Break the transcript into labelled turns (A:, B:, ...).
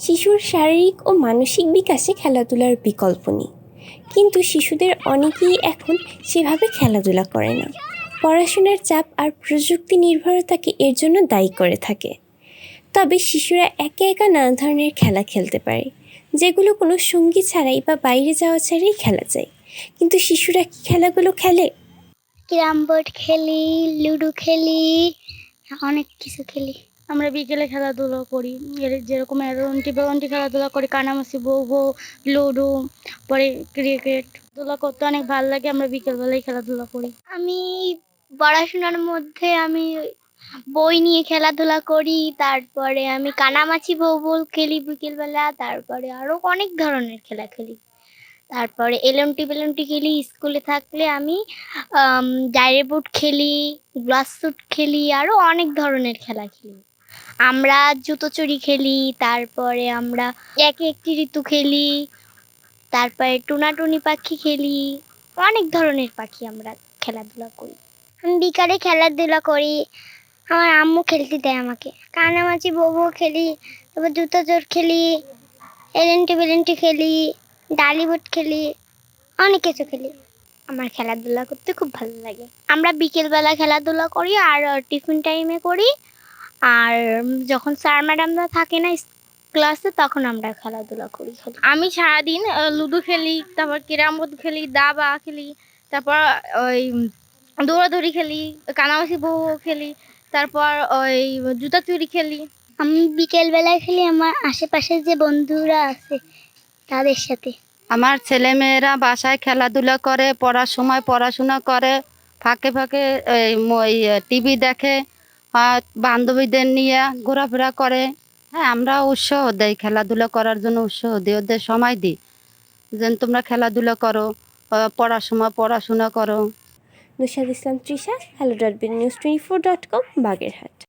A: শিশুর শারীরিক ও মানসিক বিকাশে খেলাধুলার বিকল্প নেই। কিন্তু শিশুদের অনেকেই এখন সেভাবে খেলাধুলা করে না। পড়াশোনার চাপ আর প্রযুক্তি নির্ভরতাকে এর জন্য দায়ী করে থাকে। তবে শিশুরা একে একা নানা ধরনের খেলা খেলতে পারে, যেগুলো কোনো সঙ্গী ছাড়াই বা বাইরে যাওয়া ছাড়াই খেলা যায়। কিন্তু শিশুরা কি খেলাগুলো খেলে?
B: ক্যারাম বোর্ড খেলি, লুডো খেলি, অনেক কিছু খেলি।
C: আমরা বিকেলে খেলাধুলো করি। যেরকম এরন্টি বেরন্টি খেলাধুলা করি কানামাসি বউ বউ লুডো, পরে ক্রিকেট। খেলাধুলা করতে অনেক ভালো লাগে, আমরা বিকেলবেলায় খেলাধুলা করি।
B: আমি পড়াশোনার মধ্যে আমি বই নিয়ে খেলাধুলা করি, তারপরে আমি কানামাছি বউ খেলি বিকেলবেলা, তারপরে আরও অনেক ধরনের খেলা খেলি। তারপরে এলএমটি বেলমটি খেলি, স্কুলে থাকলে আমি ডায়েরি বুট খেলি গ্লাস শুট খেলি আরও অনেক ধরনের খেলা খেলি। আমরা জুতো চুরি খেলি, তারপরে আমরা এক একটি ঋতু খেলি, তারপরে টুনাটুনি পাখি খেলি, অনেক ধরনের পাখি আমরা খেলাধুলা করি। আমি বিকালে খেলাধুলা করি, আমার আম্মু খেলতে দেয় আমাকে। কানামাছি বউ খেলি, তারপর জুতো চোর খেলি, এলেন্টি বেলেন্টি খেলি ডালিবুট খেলি, অনেক কিছু খেলি। আমার খেলাধুলা করতে খুব ভালো লাগে। আমরা বিকেলবেলা খেলাধুলা করি আর টিফিন টাইমে করি। আর যখন স্যার ম্যাডামরা থাকে না ক্লাসে তখন আমরা খেলাধুলা করি। খালি
C: আমি সারাদিন লুডো খেলি তারপর ক্যারাম বোর্ড খেলি দাবা খেলি তারপর ওই দৌড়াদৌড়ি খেলি কানামাসি বউ খেলি তারপর ওই জুতা চুরি খেলি।
B: আমি বিকেলবেলায় খেলি আমার আশেপাশে যে বন্ধুরা আছে তাদের সাথে।
D: আমার ছেলেমেয়েরা বাসায় খেলাধুলা করে পড়ার সময় পড়াশোনা করে ফাঁকে ফাঁকে ওই টিভি দেখে বান্ধবীদের নিয়ে ঘোরাফেরা করে। হ্যাঁ আমরা উৎসাহ দেই, খেলাধুলা করার জন্য উৎসাহ দিই, ওদের সময় দিই। যেন তোমরা খেলাধুলা করো পড়াশোনা পড়াশোনা করো।
A: Nusad Islam Trisha hello dot bin news twenty four dot com Bagerhat.